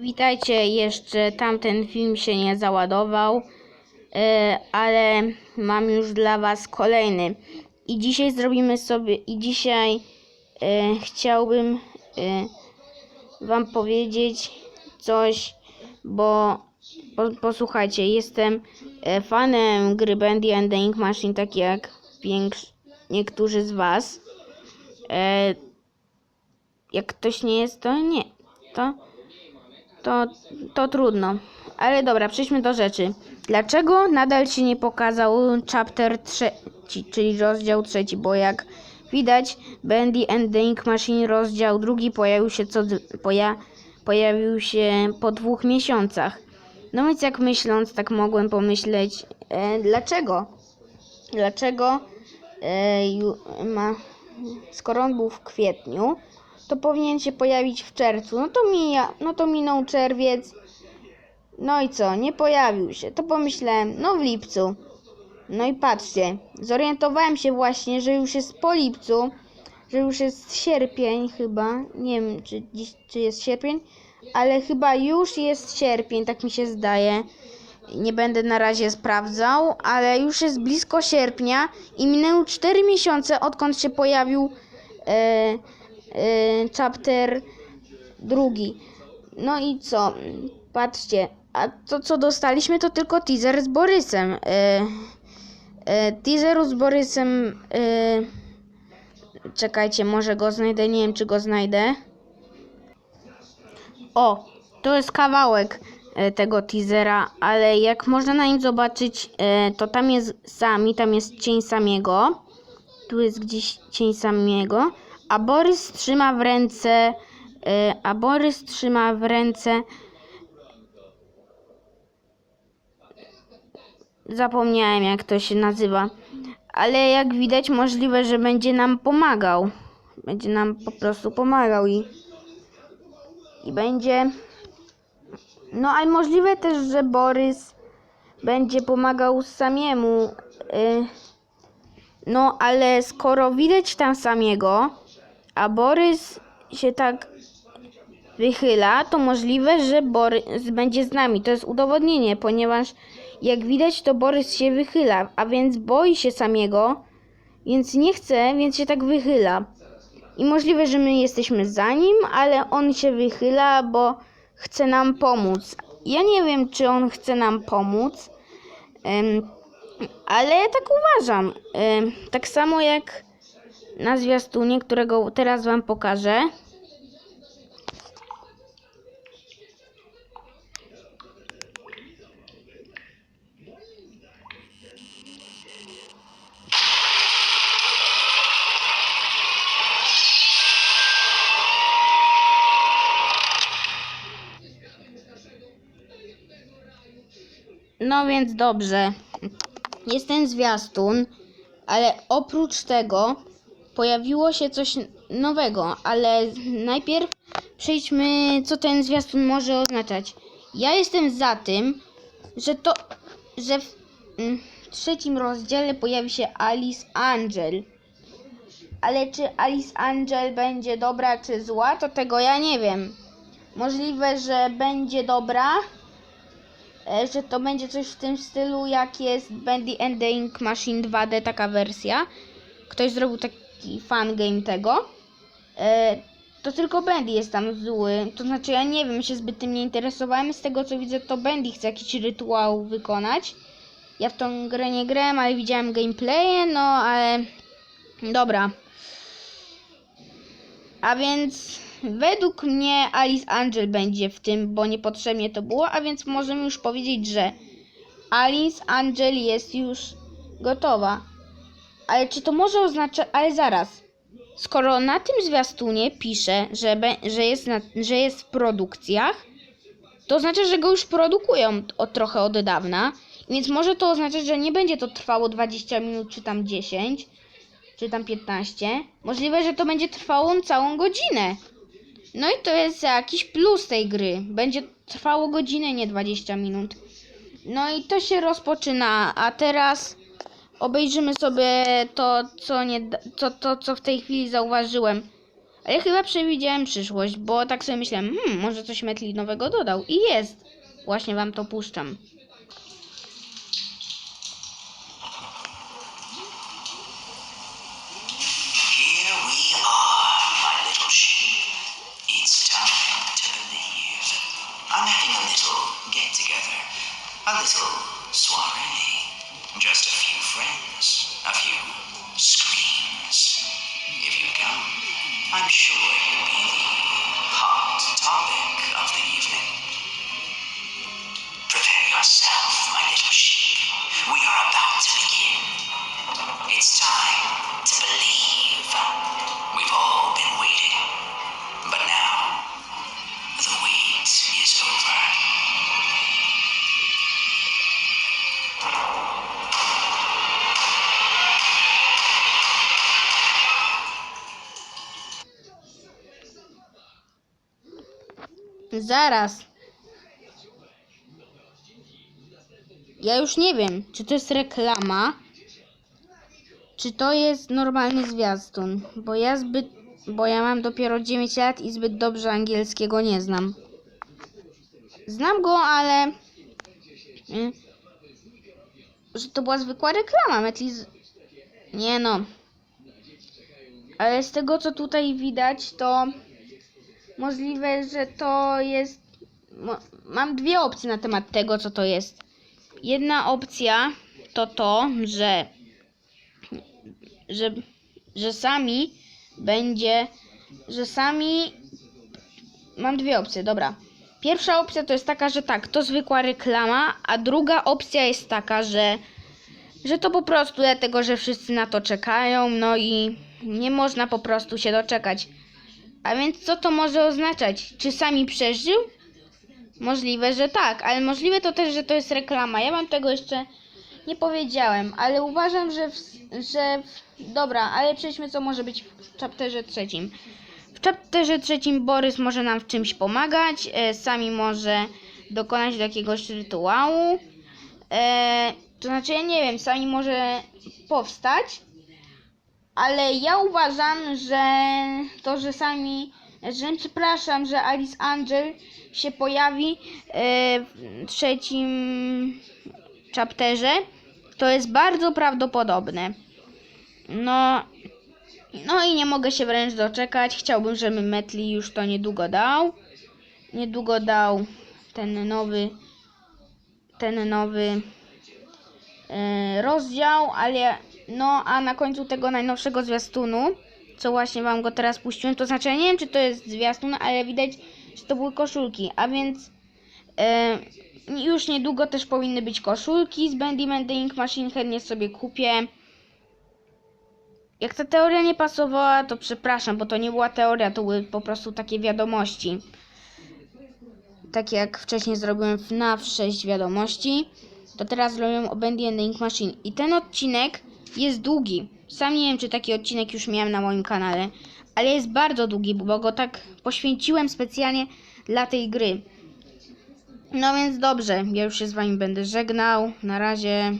Witajcie, jeszcze tamten film się nie załadował, e, ale mam już dla Was kolejny. I dzisiaj zrobimy sobie, i dzisiaj e, chciałbym e, Wam powiedzieć coś, bo po, posłuchajcie, jestem fanem gry Bandy and the Ink Machine, tak jak niektórzy z Was. Jak ktoś nie jest, to nie. To to, to trudno. Ale dobra, przejdźmy do rzeczy. Dlaczego nadal się nie pokazał chapter trzeci, czyli rozdział trzeci? Bo jak widać, Bandy and Ink Machine rozdział drugi pojawił się co poja, pojawił się po dwóch miesiącach. No więc jak myśląc, tak mogłem pomyśleć, e, dlaczego? Dlaczego e, ju, ma, skoro on był w kwietniu, to powinien się pojawić w czerwcu. No to mija, no to minął czerwiec. No i co? Nie pojawił się. To pomyślałem, no w lipcu. No i patrzcie, zorientowałem się właśnie, że już jest po lipcu, że już jest sierpień chyba. Nie wiem, czy dziś, czy jest sierpień, ale chyba już jest sierpień, tak mi się zdaje. Nie będę na razie sprawdzał, ale już jest blisko sierpnia i minęły 4 miesiące, odkąd się pojawił e, chapter drugi. No i co? Patrzcie, a to co dostaliśmy to tylko teaser z Borysem. E, teaseru z Borysem. Czekajcie, może go znajdę. Nie wiem, czy go znajdę. O, to jest kawałek tego teasera, ale jak można na nim zobaczyć, to tam jest sami, tam jest cień samiego. Tu jest gdzieś cień samiego, a Borys trzyma w ręce, e, a Borys trzyma w ręce zapomniałem jak to się nazywa, ale jak widać możliwe, że będzie nam pomagał. Będzie nam po prostu pomagał i i będzie no ale możliwe też, że Borys będzie pomagał samiemu. y, no, ale skoro widać tam samiego, a Borys się tak wychyla, to możliwe, że Borys będzie z nami. To jest udowodnienie, ponieważ jak widać, to Borys się wychyla, a więc boi się samiego, więc nie chce, więc się tak wychyla. I możliwe, że my jesteśmy za nim, ale on się wychyla, bo chce nam pomóc. Ja nie wiem, czy on chce nam pomóc. Ale tak uważam. Tak samo jak na zwiastunie, którego teraz wam pokażę. No więc dobrze. Jest ten zwiastun, ale oprócz tego pojawiło się coś nowego, ale najpierw przejdźmy, co ten zwiastun może oznaczać. Ja jestem za tym, że to, że w mm, trzecim rozdziale pojawi się Alice Angel. Ale czy Alice Angel będzie dobra czy zła, to tego ja nie wiem. Możliwe, że będzie dobra, e, że to będzie coś w tym stylu, jak jest the Ink Machine 2D, taka wersja. Ktoś zrobił taki fan game tego. E, to tylko Bandy jest tam zły. To znaczy, ja nie wiem, się zbyt tym nie interesowałem. Z tego co widzę, to Bandy chce jakiś rytuał wykonać. Ja w tą grę nie grałem, ale widziałem gameplaye, no ale. Dobra. A więc według mnie Alice Angel będzie w tym, bo niepotrzebnie to było, a więc możemy już powiedzieć, że Alice Angel jest już gotowa. Ale czy to może oznaczać, ale zaraz. Skoro na tym zwiastunie pisze, że, be, że, jest na, że jest w produkcjach, to oznacza, że go już produkują od, trochę od dawna. Więc może to oznaczać, że nie będzie to trwało 20 minut, czy tam 10, czy tam 15. Możliwe, że to będzie trwało całą godzinę. No i to jest jakiś plus tej gry. Będzie trwało godzinę, nie 20 minut. No i to się rozpoczyna, a teraz obejrzymy sobie to, co, nie, co, to, co w tej chwili zauważyłem. Ale chyba przewidziałem przyszłość, bo tak sobie myślałem, hmm, może coś Metli nowego dodał. I jest. Właśnie wam to puszczam. Zaraz. Ja już nie wiem, czy to jest reklama, czy to jest normalny zwiastun, bo ja zbyt, bo ja mam dopiero 9 lat i zbyt dobrze angielskiego nie znam. Znam go, ale y, że to była zwykła reklama, Metli z... Nie no. Ale z tego co tutaj widać, to możliwe, że to jest. Mam dwie opcje na temat tego, co to jest. Jedna opcja to to, że. że, że sami będzie. że sami. Mam dwie opcje, dobra. Pierwsza opcja to jest taka, że tak, to zwykła reklama, a druga opcja jest taka, że. że to po prostu dlatego, że wszyscy na to czekają, no i nie można po prostu się doczekać. A więc co to może oznaczać? Czy sami przeżył? Możliwe, że tak, ale możliwe to też, że to jest reklama. Ja wam tego jeszcze nie powiedziałem, ale uważam, że, w, że w, dobra, ale przejdźmy co może być w chapterze trzecim. W chapterze trzecim Borys może nam w czymś pomagać, e, sami może dokonać do jakiegoś rytuału. E, to znaczy, ja nie wiem, sami może powstać, ale ja uważam, że to, że sami, że przepraszam, że Alice Angel się pojawi e, w trzecim chapterze, to jest bardzo prawdopodobne. No, no i nie mogę się wręcz doczekać. Chciałbym, żeby Metli już to niedługo dał. Niedługo dał ten nowy, ten nowy e, rozdział, ale no a na końcu tego najnowszego zwiastunu, co właśnie wam go teraz puściłem, to znaczy ja nie wiem czy to jest zwiastun, ale widać, że to były koszulki, a więc e, już niedługo też powinny być koszulki z Bandyman The Ink Machine, chętnie sobie kupię. Jak ta teoria nie pasowała, to przepraszam, bo to nie była teoria, to były po prostu takie wiadomości. Tak jak wcześniej zrobiłem FNAF 6 wiadomości, to teraz zrobiłem o Bendy and the Ink Machine. I ten odcinek jest długi. Sam nie wiem, czy taki odcinek już miałem na moim kanale, ale jest bardzo długi, bo go tak poświęciłem specjalnie dla tej gry. No więc dobrze, ja już się z wami będę żegnał. Na razie.